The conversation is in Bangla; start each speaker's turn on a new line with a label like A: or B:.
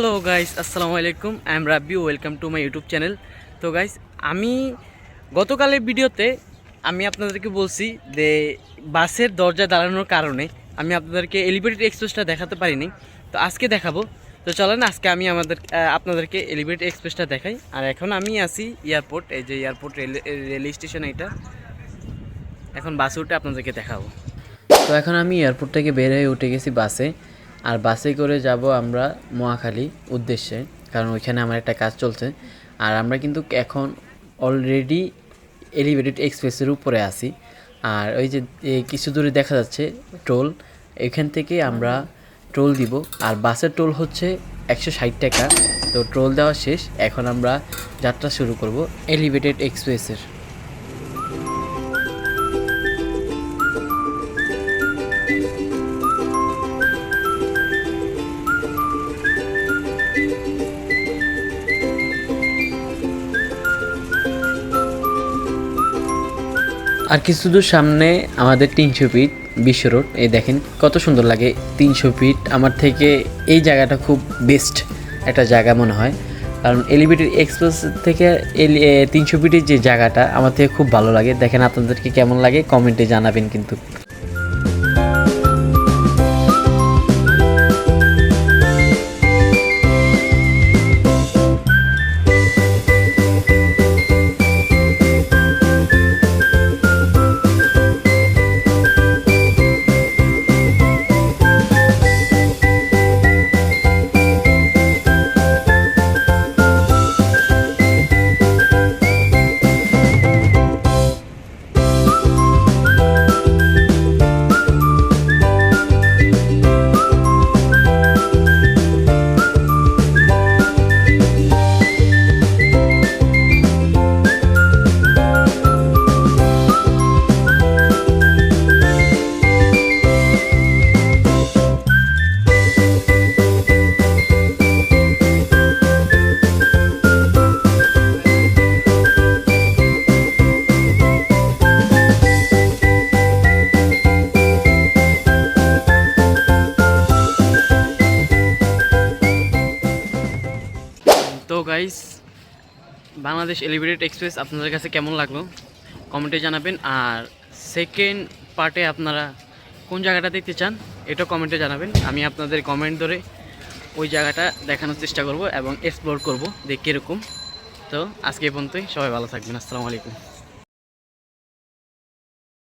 A: হ্যালো গাইস, আসসালামু আলাইকুম। I am Rabbi welcome to my YouTube channel তো গাইস, আমি গতকালের ভিডিওতে আমি আপনাদেরকে বলছি যে বাসের দরজা দাঁড়ানোর কারণে আমি আপনাদেরকে এলিভেটেড এক্সপ্রেসটা দেখাতে পারিনি। তো আজকে দেখাবো। তো চলেন, আজকে আমি আমাদের আপনাদেরকে এলিভেটেড এক্সপ্রেসটা দেখাই। আর এখন আমি আছি এয়ারপোর্ট, এই যে এয়ারপোর্ট রেল রেল স্টেশন এটা। এখন বাসে উঠে আপনাদেরকে দেখাবো। তো এখন আমি এয়ারপোর্ট থেকে বের হয়ে উঠে গেছি বাসে। আর বাসে করে যাব আমরা মহাখালী উদ্দেশ্যে, কারণ ওইখানে আমার একটা কাজ চলছে। আর আমরা কিন্তু এখন অলরেডি এলিভেটেড এক্সপ্রেসের উপরে আছি। আর ওই যে কিছু দূরে দেখা যাচ্ছে, টোল। এখান থেকে আমরা টোল দিব। আর বাসের টোল হচ্ছে একশো ষাট টাকা। তো টোল দেওয়া শেষ। এখন আমরা যাত্রা শুরু করব এলিভেটেড এক্সপ্রেসের আর কিছু দূর সামনে আমাদের তিনশো ফিট বিশ্ব রোড। এই দেখেন, কত সুন্দর লাগে। তিনশো ফিট আমার থেকে এই জায়গাটা খুব বেস্ট একটা জায়গা মনে হয়। কারণ এলিভেটেড এক্সপ্রেস থেকে তিনশো ফিটের যে জায়গাটা আমার থেকে খুব ভালো লাগে। দেখেন আপনাদেরকে কেমন লাগে কমেন্টে জানাবেন কিন্তু। তো গাইস বাংলাদেশ এলিভেটেড এক্সপ্রেস আপনাদের কাছে কেমন লাগল? কমেন্টে জানাবেন। আর সেকেন্ড পার্টে আপনারা কোন জায়গাটা দেখতে চান, এটা কমেন্টে জানাবেন। আমি আপনাদের কমেন্ট ধরে ওই জায়গাটা দেখানোর চেষ্টা করব এবং এক্সপ্লোর করব, দেখ কীরকম তো আজকে পর্যন্তই। সবাই ভালো থাকবেন। আসসালামু আলাইকুম।